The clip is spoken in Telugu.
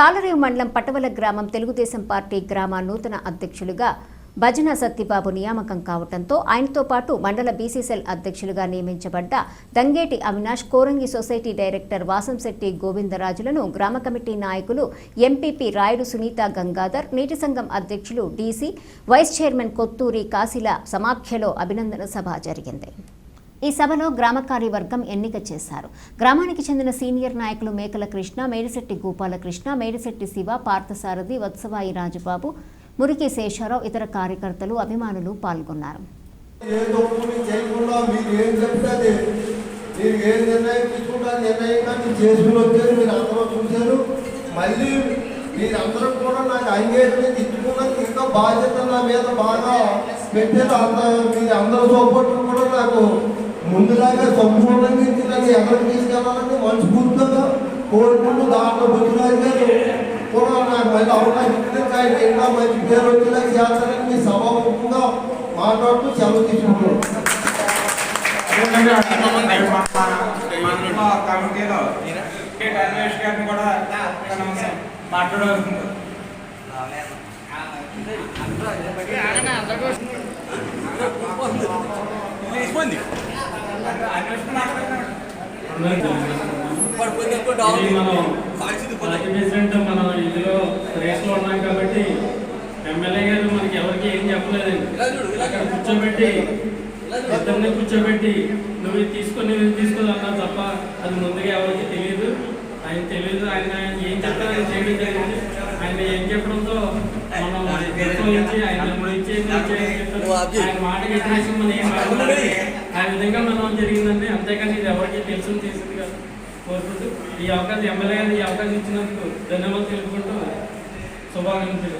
తాళరేవు మండలం పటవల గ్రామం తెలుగుదేశం పార్టీ గ్రామ నూతన అధ్యక్షులుగా భజన సత్యబాబు నియామకం కావడంతో ఆయనతో పాటు మండల బీసీసీఎల్ అధ్యక్షులుగా నియమించబడ్డ దంగేటి అవినాష్ కోరంగి సొసైటీ డైరెక్టర్ వాసంశెట్టి గోవిందరాజులను గ్రామ కమిటీ నాయకులు ఎంపీపీ రాయుడు సునీత గంగాధర్ నీటి సంఘం అధ్యక్షులు డీసీ వైస్ చైర్మన్ కొత్తూరి కాశీల సమాఖ్యలో అభినందన సభ జరిగింది. ఈ సభలో గ్రామ కార్యవర్గం ఎన్నిక చేశారు. గ్రామానికి చెందిన సీనియర్ నాయకులు మేకల కృష్ణ మేడిశెట్టి గోపాలకృష్ణ మేడిశెట్టి శివ పార్థసారథి వత్సవాయి రాజబాబు మురికి శేషారావు ఇతర కార్యకర్తలు అభిమానులు పాల్గొన్నారు. మళ్ళీ మీరందరూ కూడా నాకు ఎంగేజ్మెంట్ ఇచ్చుకున్నందుకు ఇంకా బాధ్యత నా మీద బాగా పెట్టారు. అంత మీ అందరూ సపోర్ట్ కూడా నాకు ముందులాగా సంపూర్ణంగా ఇచ్చి నన్ను ఎక్కడికి తీసుకెళ్ళాలని మనస్ఫూర్తిగా కోరుకుంటూ దాంట్లో బుద్ధిరాజు గారు కూడా నాకు మళ్ళీ అవకాశం ఇచ్చినందుకు ఆయన ఇంకా మంచి పేరు వచ్చేలా చేస్తారని మీ సభాముఖంగా మాట్లాడుతూ సెలవు తీసుకుంటున్నాను. కమిటీలో గారిని కూడా మాట్లాడవలసింది. మనం పార్టీ ప్రెసిడెంట్ మనం ఇందులో రేస్లో ఉన్నాం కాబట్టి ఎమ్మెల్యే గారు మనకి ఎవరికి ఏం చెప్పలేదండి అక్కడ కూర్చోబెట్టి ఇద్దరిని కూర్చోబెట్టి నువ్వు ఇది తీసుకొని నువ్వు తీసుకొని అన్నా తప్ప అది ముందుగా ఎవరికి తెలియదు ఆయన తెలియదు ఆయన ఏం చెప్తారు ఆయన చేయడం జరిగింది ఆయన ఏం చెప్పడంతో మనం ఆయన ఇచ్చి ఆ విధంగా మనం జరిగిందండి అంతేకాని ఇది ఎవరికి తెలుసు చేసింది కాదు. కోరుకుంటూ ఈ అవకాశం ఎమ్మెల్యే గారు ఈ అవకాశం ఇచ్చినందుకు ధన్యవాదాలు తెలుపుకుంటూ శుభాకాంక్షలు.